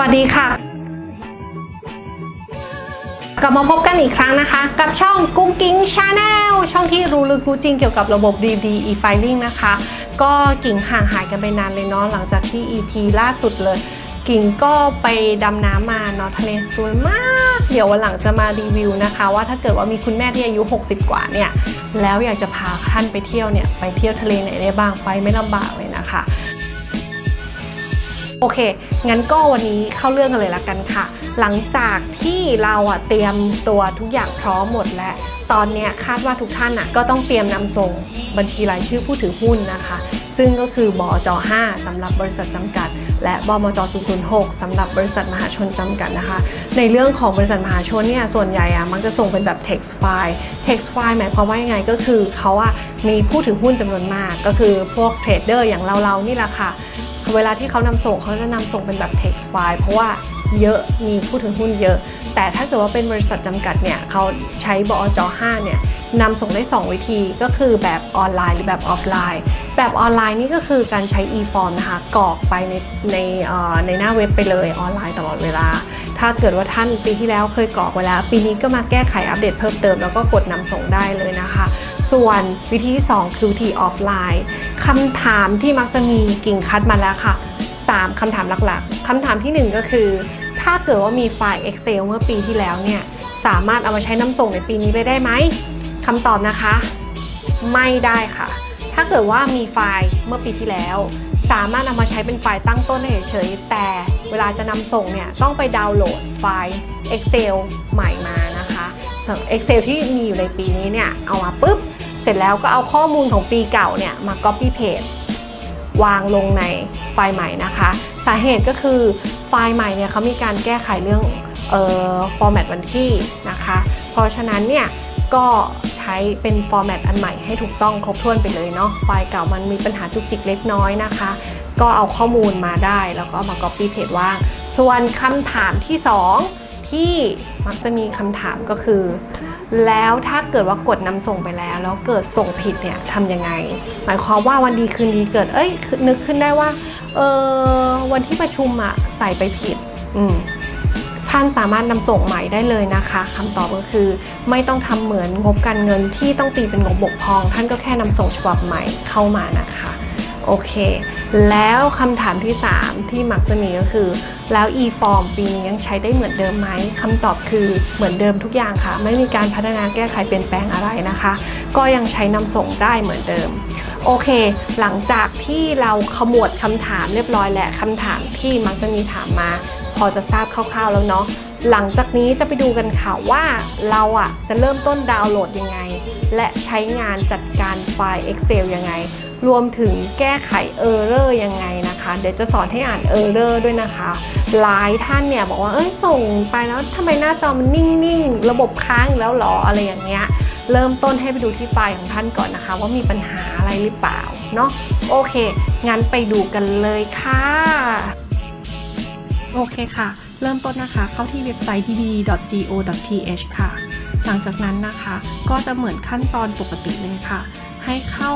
วัสดีค่ะ กลับมาพบกันอีกครั้งนะคะ กับช่องกุ้งกิ้งชาแนลช่องที่รู้ลึกรู้จริงเกี่ยวกับระบบ DD e-filing นะคะ ก็กิ่งห่างหายกันไปนานเลยเนาะหลังจากที่ EP ล่าสุดเลย กิ่งก็ไปดำน้ำมาเนาะทะเลสวยมาก เดี๋ยววันหลังจะมารีวิวนะคะ ว่าถ้าเกิดว่ามีคุณแม่ที่อายุ 60 กว่าเนี่ย แล้วอยากจะพาท่านไปเที่ยวเนี่ยไปเที่ยวทะเลไหนได้บ้างไปไม่ลำบากเลยนะคะ โอเค งั้นก็วันนี้เข้าเรื่องกันเลยละกันค่ะ หลังจากที่เราอะเตรียมตัวทุกอย่างพร้อมหมดแล้ว ตอนนี้คาดว่าทุกท่านอะก็ต้องเตรียมนำส่งบัญชีรายชื่อผู้ถือหุ้นนะคะ ซึ่งก็คือบอจ5สำหรับบริษัทจำกัด และบมจ006สำหรับบริษัทมหาชนจำกัดนะคะ ในเรื่องของบริษัทมหาชนเนี่ยส่วนใหญ่อะมักจะส่งเป็นแบบ text file text file หมายความว่ายังไงก็คือเขาอะมีผู้ถือหุ้นจำนวนมาก ก็คือพวกเทรดเดอร์อย่างเราๆนี่แหละค่ะเวลาที่เขานำส่งเขาจะนำส่งเป็นแบบ text file เพราะว่าเยอะมีผู้ถือหุ้นเยอะ แต่ถ้าเกิดว่าเป็นบริษัทจำกัดเนี่ยเขาใช้บอจ5เนี่ยนำส่งได้ 2 วิธีก็คือแบบออนไลน์หรือแบบออฟไลน์ แบบออนไลน์นี่ก็คือการใช้ e-form นะคะกรอกไปในในในหน้าเว็บไปเลยออนไลน์ตลอดเวลา ถ้าเกิดว่าท่านปีที่แล้วเคยกรอกไว้แล้ว ปีนี้ก็มาแก้ไขอัปเดตเพิ่มเติมแล้วก็กดนำส่งได้เลยนะคะ ส่วนวิธีที่ 2 คือวิธีออฟไลน์คำถามที่มักจะมีกิ่งคัดมาแล้วค่ะ 3คำถามหลักๆคำถามทีหนึ่1 ก็คือ ถ้าเกิดว่ามีไฟล์ Excel เมื่อปีที่แล้วเนี่ย สามารถเอามาใช้นำส่งในปีนี้เลยได้ไหมคำตอบนะคะ ไม่ได้ค่ะ ถ้าเกิดว่ามีไฟล์เมื่อปีที่แล้ว สามารถนำมาใช้เป็นไฟล์ตั้งต้นได้เฉยๆแต่เวลาจะนำส่งเนี่ยต้องไปดาวน์โหลดไฟล์ Excel ใหม่มานะคะ Excel ที่มีอยู่ในปีนี้เนี่ยเอามาปุ๊บ เสร็จแล้วก็เอาข้อมูลของปีเก่าเนี่ยมา copy paste วางลงในไฟล์ใหม่นะคะ สาเหตุก็คือ ไฟล์ใหม่เนี่ยเขามีการแก้ไขเรื่องเอ่อ format วันที่นะคะ เพราะฉะนั้นเนี่ยก็ใช้เป็นฟอร์แมตอันใหม่ให้ถูกต้องครบถ้วนไปเลยเนาะไฟล์เก่ามันมีปัญหาจุกจิกเล็กน้อยนะคะ ก็เอาข้อมูลมาได้แล้วก็มา copy paste ว่าง ส่วนคำถามที่ 2 ที่มักจะมีคำถามก็คือ แล้วถ้าเกิดว่ากดนำส่งไปแล้ว แล้วเกิดส่งผิดเนี่ยทำยังไง หมายความว่าวันดีคืนดีเกิดเอ้ยนึกขึ้นได้ว่าเออวันที่ประชุมอะใส่ไปผิดอืมท่านสามารถนำส่งใหม่ได้เลยนะคะคำตอบก็คือ ไม่ต้องทำเหมือนงบการเงินที่ต้องตีเป็นงบบกพร่อง ท่านก็แค่นำส่งฉบับใหม่เข้ามานะคะ โอเค แล้วคำถามที่ 3 ที่มักจะมีก็คือ แล้ว e-form ปีนี้ยังใช้ได้เหมือนเดิมไหมคำตอบคือเหมือนเดิมทุกอย่างค่ะ ไม่มีการพัฒนาแก้ไขเปลี่ยนแปลงอะไรนะคะ ก็ยังใช้นำส่งได้เหมือนเดิม โอเค หลังจากที่เราขมวดคำถามเรียบร้อยและคำถามที่มักจะมีถามมา พอจะทราบคร่าวๆ แล้วเนาะหลังจากนี้จะไปดูกันค่ะว่าเราอะจะเริ่มต้นดาวน์โหลดยังไง และใช้งานจัดการไฟล์ Excel ยังไง รวมถึงแก้ไขเออร์เรอร์ยังไงนะคะ เดี๋ยวจะสอนให้อ่านเออร์เรอร์ด้วยนะคะ หลายท่านเนี่ยบอกว่าเอ้ยส่งไปแล้วทำไมหน้าจอมันนิ่งๆ ระบบค้างแล้วหรออะไรอย่างเงี้ยเริ่มต้นให้ไปดูที่ไฟล์ของท่านก่อนนะคะ ว่ามีปัญหาอะไรหรือเปล่าเนาะโอเค งั้นไปดูกันเลยค่ะ โอเคค่ะ เริ่มต้นนะคะ เข้าที่เว็บไซต์ dbd.go.th ค่ะ หลังจากนั้นนะคะ ก็จะเหมือนขั้นตอนปกติเลยค่ะ ให้เข้า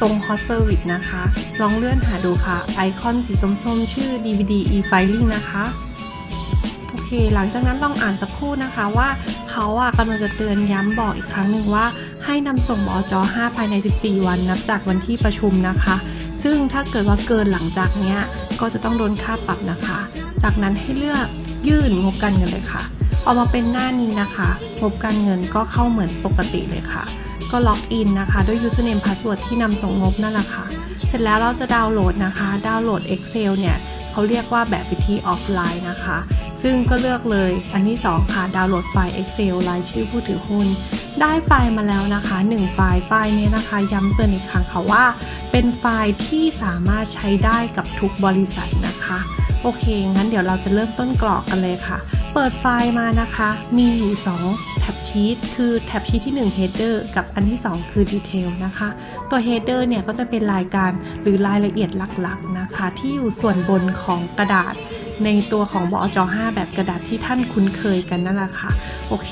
ตรง Hot Service นะคะ ลองเลื่อนหาดูค่ะ ไอคอนสีส้มๆ ชื่อ DVD e-filing นะคะโอเค หลังจากนั้นลองอ่านสักครู่นะคะว่าเขาอะกำลังจะเตือนย้ำบอกอีกครั้งหนึ่งว่า ให้นำส่งบอจอ5ภายใน 14 วันนับจากวันที่ประชุมนะคะ ซึ่งถ้าเกิดว่าเกินหลังจากเนี้ยก็จะต้องโดนค่าปรับนะคะ จากนั้นให้เลือกยื่นงบการเงินเลยค่ะ ออกมาเป็นหน้านี้นะคะ งบการเงินก็เข้าเหมือนปกติเลยค่ะ ก็ล็อกอินนะคะด้วย username password ที่นำส่งงบนั่นแหละค่ะ เสร็จแล้วเราจะดาวน์โหลดนะคะ ดาวน์โหลด Excel เนี่ยเขาเรียกว่าแบบวิธีออฟไลน์นะคะ ซึ่งก็เลือกเลยอันที่ 2 ค่ะ ดาวน์โหลดไฟล์ Excel รายชื่อผู้ถือหุ้น ได้ไฟล์มาแล้วนะคะ 1 ไฟล์ ไฟล์นี้นะคะ ย้ำเตือนอีกครั้งค่ะว่า เป็นไฟล์ที่สามารถใช้ได้กับทุกบริษัทนะคะ โอเค งั้นเดี๋ยวเราจะเริ่มต้นกรอกกันเลยค่ะ เปิดไฟล์มานะคะ มีอยู่ 2 แท็บชีตคือแท็บชีตที่ 1 header กับอันที่ 2 คือ detail นะคะ ตัว header เนี่ยก็จะเป็นรายการหรือรายละเอียดหลักๆนะคะ ที่อยู่ส่วนบนของกระดาษ ในตัวของบอจ5แบบกระดาษที่ท่านคุ้นเคยกันนั่นแหละค่ะ โอเค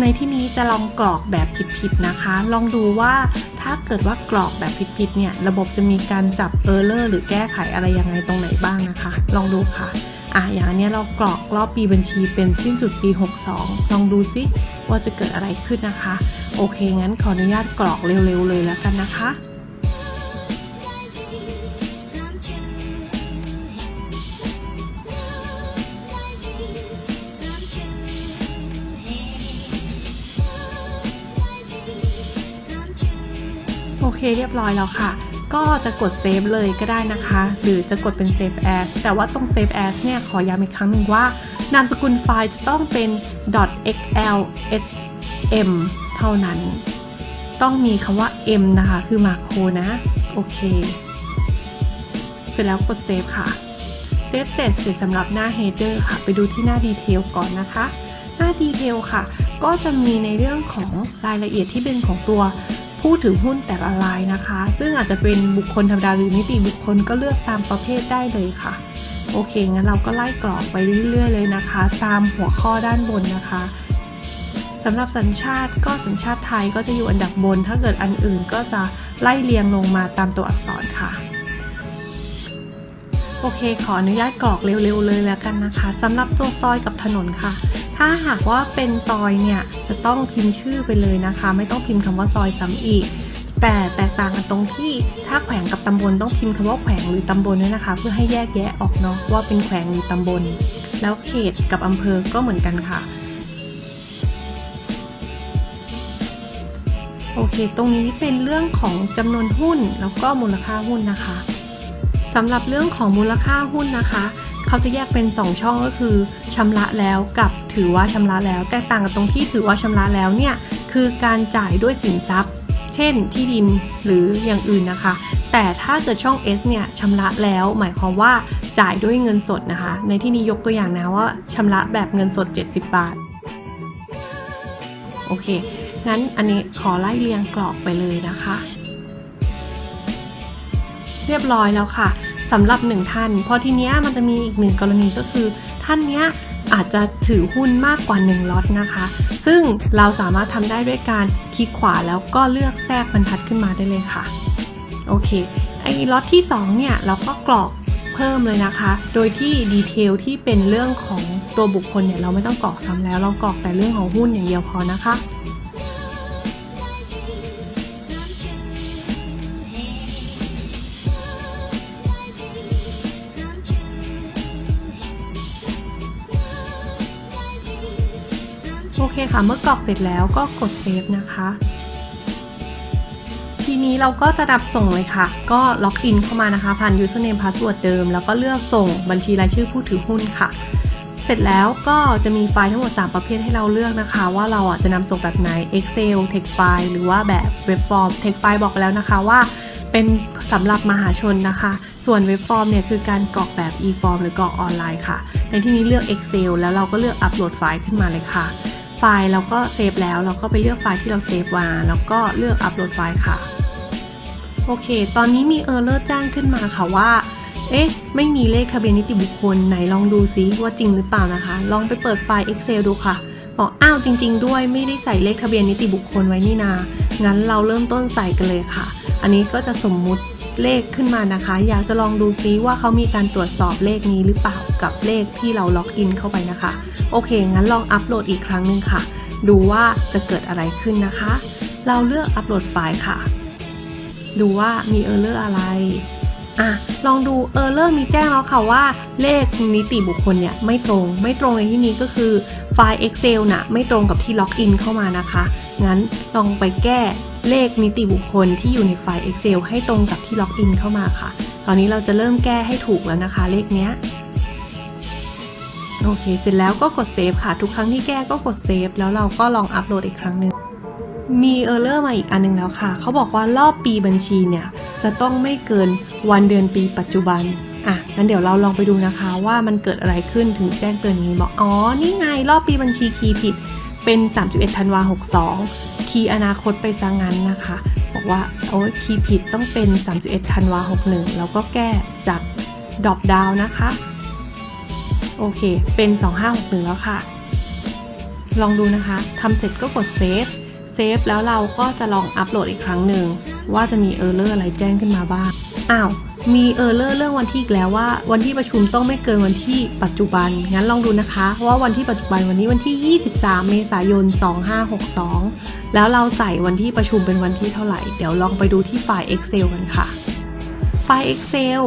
ในที่นี้จะลองกรอกแบบผิดๆนะคะ ลองดูว่าถ้าเกิดว่ากรอกแบบผิดๆเนี่ยระบบจะมีการจับเออร์เลอร์หรือแก้ไขอะไรยังไงตรงไหนบ้างนะคะ ลองดูค่ะอะอย่างนี้เรากรอกรอบปีบัญชีเป็นสิ้นสุดปี 62 ลองดูซิว่าจะเกิดอะไรขึ้นนะคะ โอเค งั้นขออนุญาตกรอกเร็วๆเลยแล้วกันนะคะ เคเรียบร้อยแล้วค่ะ ก็จะกดเซฟเลยก็ได้นะคะ หรือจะกดเป็น Save as แต่ว่าตรง Save as เนี่ยขอย้ำอีกครั้งหนึ่งว่า นามสกุลไฟล์จะต้องเป็น .xlsm เท่านั้น ต้องมีคำว่า m นะคะ คือมาโคนะ โอเค เสร็จแล้วกดเซฟค่ะ เซฟเสร็จเสร็จสำหรับหน้า header ค่ะ ไปดูที่หน้าดีเทลก่อนนะคะหน้าดีเทลค่ะ ก็จะมีในเรื่องของรายละเอียดที่เป็นของตัว ผู้ถือหุ้นแต่ละรายนะคะ ซึ่งอาจจะเป็นบุคคลธรรมดาหรือนิติบุคคลก็เลือกตามประเภทได้เลยค่ะ โอเค งั้นเราก็ไล่กรอกไปเรื่อยๆเลยนะคะ ตามหัวข้อด้านบนนะคะสำหรับสัญชาติก็สัญชาติไทยก็จะอยู่อันดับบน ถ้าเกิดอันอื่นก็จะไล่เรียงลงมาตามตัวอักษรค่ะ โอเค ขออนุญาตกรอกเร็วๆเลยแล้วกันนะคะสำหรับตัวซอยกับถนนค่ะ ถ้าหากว่าเป็นซอยเนี่ยจะต้องพิมพ์ชื่อไปเลยนะคะ ไม่ต้องพิมพ์คำว่าซอยซ้ำอีก แต่แตกต่างกันตรงที่ถ้าแขวงกับตำบลต้องพิมพ์คำว่าแขวงหรือตำบลด้วยนะคะ เพื่อให้แยกแยะออกเนาะว่าเป็นแขวงหรือตำบล แล้วเขตกับอำเภอก็เหมือนกันค่ะโอเค ตรงนี้เป็นเรื่องของจำนวนหุ้นแล้วก็มูลค่าหุ้นนะคะ สำหรับเรื่องของมูลค่าหุ้นนะคะ เขาจะแยกเป็น 2 ช่องก็คือชำระแล้วกับถือว่าชำระแล้ว แตกต่างกันตรงที่ถือว่าชำระแล้วเนี่ยคือการจ่ายด้วยสินทรัพย์ เช่นที่ดินหรืออย่างอื่นนะคะ แต่ถ้าเกิดช่อง S เนี่ยชำระแล้วหมายความว่าจ่ายด้วยเงินสดนะคะ ในที่นี้ยกตัวอย่างนะว่าชำระแบบเงินสด 70 บาทโอเคงั้นอันนี้ขอไล่เรียงกรอกไปเลยนะคะ เรียบร้อยแล้วค่ะสำหรับหนึ่งท่าน เพราะทีเนี้ยมันจะมีอีกหนึ่งกรณีก็คือ ท่านเนี้ยอาจจะถือหุ้นมากกว่า 1ล็อตนะคะ ซึ่งเราสามารถทำได้ด้วยการคลิกขวาแล้วก็เลือกแทรกบรรทัดขึ้นมาได้เลยค่ะ โอเค ไอ้ล็อตที่ 2 เนี่ย เราก็กรอกเพิ่มเลยนะคะ โดยที่ดีเทลที่เป็นเรื่องของตัวบุคคลเนี่ยเราไม่ต้องกรอกซ้ำแล้ว เรากรอกแต่เรื่องของหุ้นอย่างเดียวพอนะคะ โอเคค่ะ เมื่อกรอกเสร็จแล้วก็กดเซฟนะคะ ทีนี้เราก็จะดับส่งเลยค่ะ ก็ล็อกอินเข้ามานะคะผ่าน username password เดิม แล้วก็เลือกส่งบัญชีรายชื่อผู้ถือหุ้นค่ะ เสร็จแล้วก็จะมีไฟล์ทั้งหมด 3 ประเภทให้เราเลือกนะคะ ว่าเราจะนำส่งแบบไหน Excel Text File หรือว่าแบบ Web Form Text File บอกไปแล้วนะคะว่าเป็นสำหรับมหาชนนะคะ ส่วน Web Form เนี่ยคือการกรอกแบบ e-form หรือกรอกออนไลน์ค่ะ ในที่นี้เลือก Excel แล้วเราก็เลือกอัปโหลดไฟล์ขึ้นมาเลยค่ะ ไฟล์เราก็เซฟแล้ว เราก็ไปเลือกไฟล์ที่เราเซฟมาแล้วก็เลือกอัปโหลดไฟล์ค่ะ โอเค ตอนนี้มีเออร์เลอร์แจ้งขึ้นมาค่ะว่า เอ๊ะ ไม่มีเลขทะเบียนนิติบุคคล ไหนลองดูซิว่าจริงหรือเปล่านะคะ ลองไปเปิดไฟล์ Excel ดูค่ะ บอกอ้าวจริง ๆ ด้วยไม่ได้ใส่เลขทะเบียนนิติบุคคลไว้นี่นา งั้นเราเริ่มต้นใส่กันเลยค่ะ อันนี้ก็จะสมมุติ เลขขึ้นมานะคะ อยากจะลองดูซิว่าเขามีการตรวจสอบเลขนี้หรือเปล่ากับเลขที่เราล็อกอินเข้าไปนะคะ โอเค งั้นลองอัปโหลดอีกครั้งหนึ่งค่ะ ดูว่าจะเกิดอะไรขึ้นนะคะ เราเลือกอัปโหลดไฟล์ค่ะ ดูว่ามีเออร์เลอร์อะไร อะลองดูเออร์เลอร์มีแจ้งแล้วค่ะว่าเลขนิติบุคคลเนี่ยไม่ตรง ไม่ตรงในที่นี้ก็คือไฟล์ Excel น่ะไม่ตรงกับที่ล็อกอินเข้ามานะคะ งั้นลองไปแก้เลขนิติบุคคลที่อยู่ในไฟล์ Excel ให้ตรงกับที่ล็อกอินเข้ามาค่ะ ตอนนี้เราจะเริ่มแก้ให้ถูกแล้วนะคะ เลขเนี้ยโอเค เสร็จแล้วก็กดเซฟค่ะ ทุกครั้งที่แก้ก็กดเซฟแล้วเราก็ลองอัปโหลดอีกครั้งหนึ่ง มีเออร์เลอร์มาอีกอันหนึงแล้วค่ะ เขาบอกว่ารอบปีบัญชีเนี่ย จะต้องไม่เกินวันเดือนปีปัจจุบัน อะ งั้นเดี๋ยวเราลองไปดูนะคะ ว่ามันเกิดอะไรขึ้นถึงแจ้งเตือนนี้บอก อ๋อ นี่ไงรอบปีบัญชีคีย์ผิดเป็น 31ธันวา62 คีย์อนาคตไปซะงั้นนะคะ บอกว่า โอ้ยคีย์ผิดต้องเป็น 31ธันวา61 แล้วก็แก้จากดรอปดาวนะคะ โอเค เป็น 2561 แล้วค่ะ ลองดูนะคะ ทำเสร็จก็กดเซฟ เซฟแล้วเราก็จะลองอัปโหลดอีกครั้งหนึ่งว่าจะมีเออร์เลอร์อะไรแจ้งขึ้นมาบ้าง อ้าว มีเออร์เลอร์เรื่องวันที่อีกแล้วว่า วันที่ประชุมต้องไม่เกินวันที่ปัจจุบัน งั้นลองดูนะคะว่าวันที่ปัจจุบันวันนี้วันที่ 23 เมษายน 2562 แล้วเราใส่วันที่ประชุมเป็นวันที่เท่าไหร่ เดี๋ยวลองไปดูที่ไฟล์ Excel กันค่ะ ไฟล์ Excel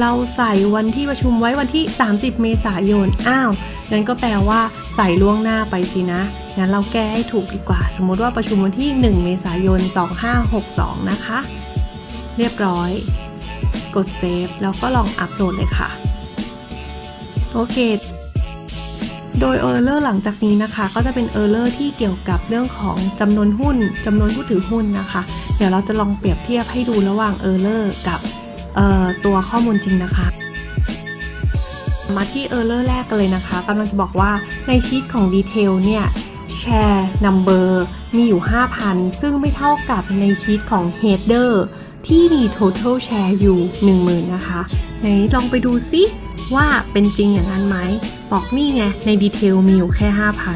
เราใส่วันที่ประชุมไว้วันที่ 30 เมษายน อ้าว งั้นก็แปลว่าใส่ล่วงหน้าไปสินะ งั้นเราแก้ให้ถูกดีกว่า สมมติว่าประชุมวันที่ 1 เมษายน 2562 นะคะ เรียบร้อย กดเซฟแล้วก็ลองอัปโหลดเลยค่ะ โอเค โดยเออร์เลอร์หลังจากนี้นะคะ ก็จะเป็นเออร์เลอร์ที่เกี่ยวกับเรื่องของจำนวนหุ้นจำนวนผู้ถือหุ้นนะคะ เดี๋ยวเราจะลองเปรียบเทียบให้ดูระหว่างเออร์เลอร์กับตัวข้อมูลจริงนะคะมาที่เออร์เลอร์แรกกันเลยนะคะกำลังจะบอกว่าในชีตของดีเทลเนี่ย แชร์นัมเบอร์มีอยู่ 5,000 ซึ่งไม่เท่ากับในชีตของ header ที่มี total share อยู่ 10,000 นะคะไหนลองไปดูซิว่าเป็นจริงอย่างนั้นไหม บอกนี่ไง ในดีเทลมีอยู่แค่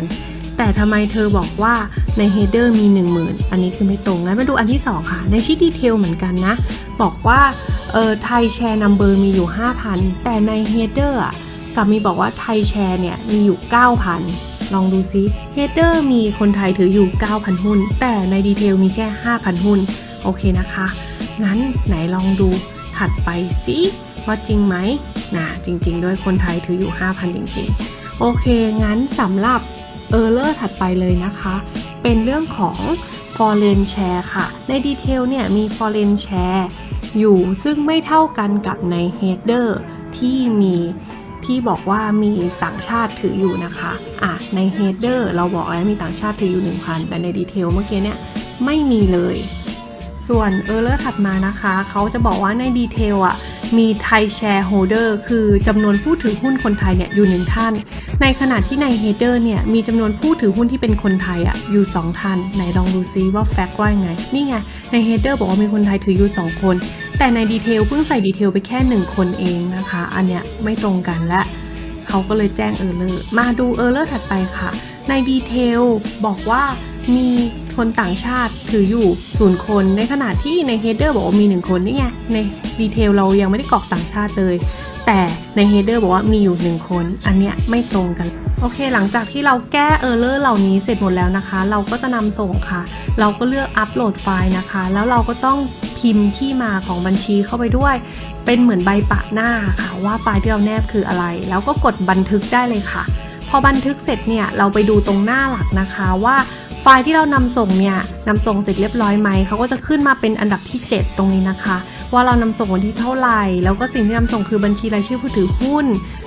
5,000 แต่ทำไมเธอบอกว่าใน header มี 10,000 อันนี้คือไม่ตรง งั้นมาดูอันที่ 2 ค่ะ ในชีตดีเทลเหมือนกันนะ บอกว่าเออไทยแชร์นัมเบอร์มีอยู่ 5,000 แต่ใน header อะกลับมีบอกว่าไทยแชร์เนี่ยมีอยู่ 9,000 ลองดูซิ header มีคนไทยถืออยู่ 9,000 หุ้น แต่ในดีเทลมีแค่ 5,000 หุ้น โอเคนะคะ งั้นไหนลองดูถัดไปสิว่าจริงไหมนะจริง ๆ ด้วยคนไทยถืออยู่ 5,000 จริง ๆ โอเค งั้นสำหรับเออร์เลอร์ถัดไปเลยนะคะ เป็นเรื่องของ foreign share ค่ะ ในดีเทลเนี่ยมี foreign share อยู่ซึ่งไม่เท่ากันกับใน header ที่มี ที่บอกว่ามีต่างชาติถืออยู่นะคะอะใน header เราบอกแล้วมีต่างชาติถืออยู่ 1,000 แต่ในดีเทลเมื่อกี้เนี่ยไม่มีเลย ส่วนเออร์เลอร์ถัดมานะคะ เขาจะบอกว่าในดีเทลอะมีไทยแชร์โฮเดอร์คือจำนวนผู้ถือหุ้นคนไทยเนี่ยอยู่หนึ่งท่าน ในขณะที่ในเฮเดอร์เนี่ยมีจำนวนผู้ถือหุ้นที่เป็นคนไทยอะอยู่ 2 ท่าน ไหนลองดูซิว่าแฟกต์ว่ายังไง นี่ไงในเฮเดอร์บอกว่ามีคนไทยถืออยู่ 2 คน แต่ในดีเทลเพิ่งใส่ดีเทลไปแค่ 1 คนเองนะคะ อันเนี้ยไม่ตรงกันและเขาก็เลยแจ้งเออร์เลอร์มาดูเออร์เลอร์ถัดไปค่ะ ในดีเทลบอกว่ามีคนต่างชาติถืออยู่ศูนย์คนในขณะที่ในเฮดเดอร์บอกว่ามีหนึ่งคนนี่ไงในดีเทลเรายังไม่ได้กรอกต่างชาติเลย แต่ในเฮดเดอร์บอกว่ามีอยู่หนึ่งคน อันเนี้ยไม่ตรงกัน โอเค หลังจากที่เราแก้เออร์เลอร์เหล่านี้เสร็จหมดแล้วนะคะ เราก็จะนำส่งค่ะ เราก็เลือกอัปโหลดไฟล์นะคะ แล้วเราก็ต้องพิมพ์ที่มาของบัญชีเข้าไปด้วย เป็นเหมือนใบปะหน้าค่ะ ว่าไฟล์ที่เราแนบคืออะไร แล้วก็กดบันทึกได้เลยค่ะ พอบันทึกเสร็จเนี่ย เราไปดูตรงหน้าหลักนะคะว่าไฟล์ที่เรานำส่งเนี่ยนำส่งเสร็จเรียบร้อยไหมเขาก็จะขึ้นมาเป็นอันดับที่ 7 ตรงนี้นะคะ ว่าเรานำส่งวันที่เท่าไหร่ แล้วก็สิ่งที่นำส่งคือบัญชีรายชื่อผู้ถือหุ้น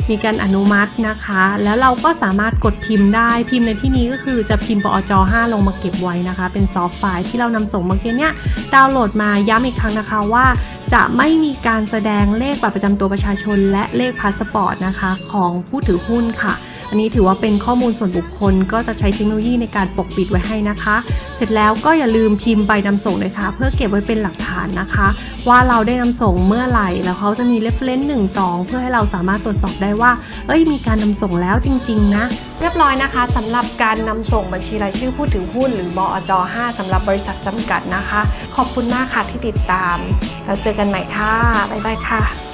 มีการอนุมัตินะคะ แล้วเราก็สามารถกดพิมพ์ได้พิมพ์ในที่นี้ก็คือจะพิมพ์ปอจ5ลงมาเก็บไว้นะคะ เป็นซอฟต์ไฟล์ที่เรานำส่งเมื่อกี้เนี่ยดาวน์โหลดมาย้ำอีกครั้งนะคะว่าจะไม่มีการแสดงเลขบัตรประจำตัวประชาชน และเลขพาสปอร์ตนะคะ ของผู้ถือหุ้นค่ะ อันนี้ถือว่าเป็นข้อมูลส่วนบุคคล ก็จะใช้เทคโนโลยีในการปกปิดไว้ให้นะคะ เสร็จแล้วก็อย่าลืมพิมพ์ใบนำส่งเลยค่ะ เพื่อเก็บไว้เป็นหลักฐานนะคะ ว่าเราได้นำส่งเมื่อไหร่แล้วเขาจะมี reference 1 2เพื่อให้เราสามารถตรวจสอบได้ว่า เอ้ยมีการนำส่งแล้วจริง ๆ นะ เรียบร้อยนะคะสำหรับการนำส่งบัญชีรายชื่อผู้ถือหุ้นหรือบอจ5สำหรับบริษัทจำกัดนะคะ ขอบคุณมากค่ะที่ติดตาม แล้วเจอกันใหม่ค่ะบ๊ายบายค่ะ